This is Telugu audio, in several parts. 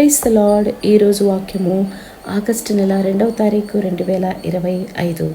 Price lord. ఈరోజు వాక్యము ఆగస్టు నెల రెండవ తారీఖు రెండు వేల ఇరవై ఐదు.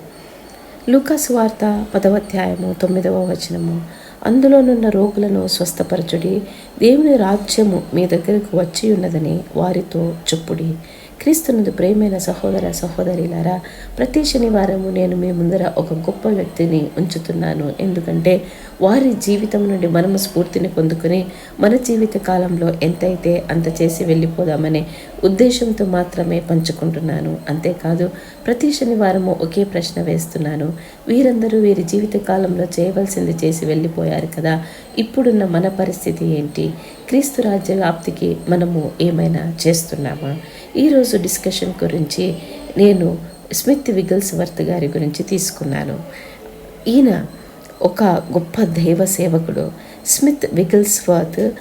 లూకాసు వార్త పదవ అధ్యాయము తొమ్మిదవ వచనము. అందులోనున్న రోగులను స్వస్థపరచుడి. దేవుని రాజ్యము మీ దగ్గరకు వచ్చి ఉన్నదని వారితో చెప్పుడి. క్రీస్తునందు ప్రేమైన సహోదర సహోదరిలారా ప్రతి శనివారము నేను మీ ముందర ఒక గొప్ప వ్యక్తిని ఉంచుతున్నాను. ఎందుకంటే వారి జీవితం నుండి మనము స్ఫూర్తిని పొందుకుని మన జీవిత కాలంలో ఎంతైతే అంత చేసి వెళ్ళిపోదామనే ఉద్దేశంతో మాత్రమే పంచుకుంటున్నాను. అంతేకాదు ప్రతి శనివారము ఒకే ప్రశ్న వేస్తున్నాను. వీరందరూ వీరి జీవిత కాలంలో చేయవలసింది చేసి వెళ్ళిపోయారు కదా ఇప్పుడున్న మన పరిస్థితి ఏంటి? క్రీస్తు రాజ్య వ్యాప్తికి మనము ఏమైనా చేస్తున్నామా? ఈరోజు డిస్కషన్ గురించి నేను స్మిత్ విగల్స్ వర్త్ గారి గురించి తీసుకున్నాను. ఈయన ఒక గొప్ప దైవ సేవకుడు. స్మిత్ విగిల్స్వర్త్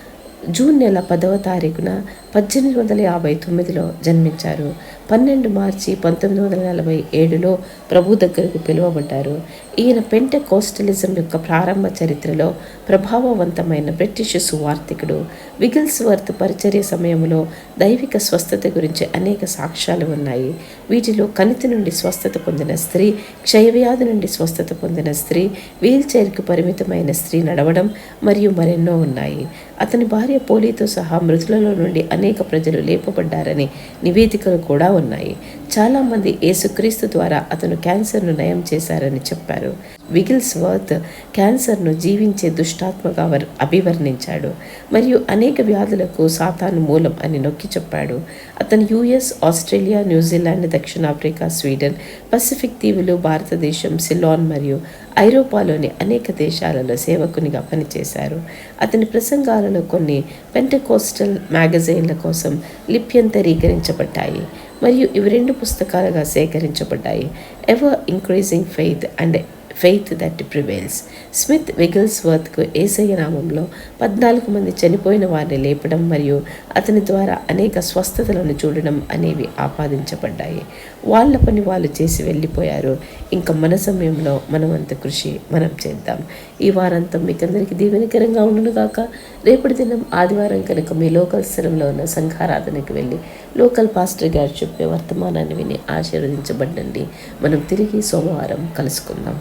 జూన్ నెల పదవ తారీఖున పద్దెనిమిది వందల యాభై తొమ్మిదిలో జన్మించారు. పన్నెండు మార్చి పంతొమ్మిది వందల నలభై ఏడులో ప్రభు దగ్గరకు పిలువబడ్డారు. ఈయన పెంట కోస్టలిజం యొక్క ప్రారంభ చరిత్రలో ప్రభావవంతమైన బ్రిటిష్ సువార్థికుడు. విగిల్స్వర్త్ పరిచర్య సమయంలో దైవిక స్వస్థత గురించి అనేక సాక్ష్యాలు ఉన్నాయి. వీటిలో కణితి నుండి స్వస్థత పొందిన స్త్రీ క్షయవ్యాధి నుండి స్వస్థత పొందిన స్త్రీ వీల్చైర్కు పరిమితమైన స్త్రీ నడవడం మరియు మరెన్నో ఉన్నాయి. అతని భార్య పోలీతో సహా మృతులలో నుండి అనేక అనేక ప్రజలు లేపబడ్డారని నివేదికలు కూడా ఉన్నాయి. చాలామంది యేసుక్రీస్తు ద్వారా అతను క్యాన్సర్ను నయం చేశారని చెప్పారు. విగిల్స్ వర్త్ క్యాన్సర్ను జీవించే దుష్టాత్మగా వర్- అభివర్ణించాడు. మరియు అనేక వ్యాధులకు సాతాను మూలం అని నొక్కి చెప్పాడు. అతను యుఎస్ ఆస్ట్రేలియా న్యూజిలాండ్ దక్షిణాఫ్రికా స్వీడన్ పసిఫిక్ దీవులు భారతదేశం సిలాన్ మరియు ఐరోపాలోని అనేక దేశాలలో సేవకునిగా పనిచేశారు. అతని ప్రసంగాలలో కొన్ని పెంటకోస్టల్ మ్యాగజైన్ల కోసం లిప్యంతరీకరించబడ్డాయి. మరియు ఇవి రెండు పుస్తకాలుగా సేకరించబడ్డాయి. Ever increasing faith and faith that prevails Smith విగిల్స్వర్త్కు ఏసయ్య నామంలో పద్నాలుగు మంది చనిపోయిన వారిని లేపడం మరియు అతని ద్వారా అనేక స్వస్థతలను చూడడం అనేవి ఆపాదించబడ్డాయి. వాళ్ళ పని వాళ్ళు చేసి వెళ్ళిపోయారు. ఇంకా మన సమయంలో మనమంత కృషి మనం చేద్దాం. ఈ వారాంతం మీకందరికీ దీవెనకరంగా ఉండును గాక. రేపటి దినం ఆదివారం కనుక మీ లోకల్ స్థలంలో ఉన్న సంఘారాధనకి వెళ్ళి లోకల్ పాస్టర్ గారు చెప్పే వర్తమానాన్ని విని ఆశీర్వదించబడండి. మనం తిరిగి సోమవారం కలుసుకుందాం.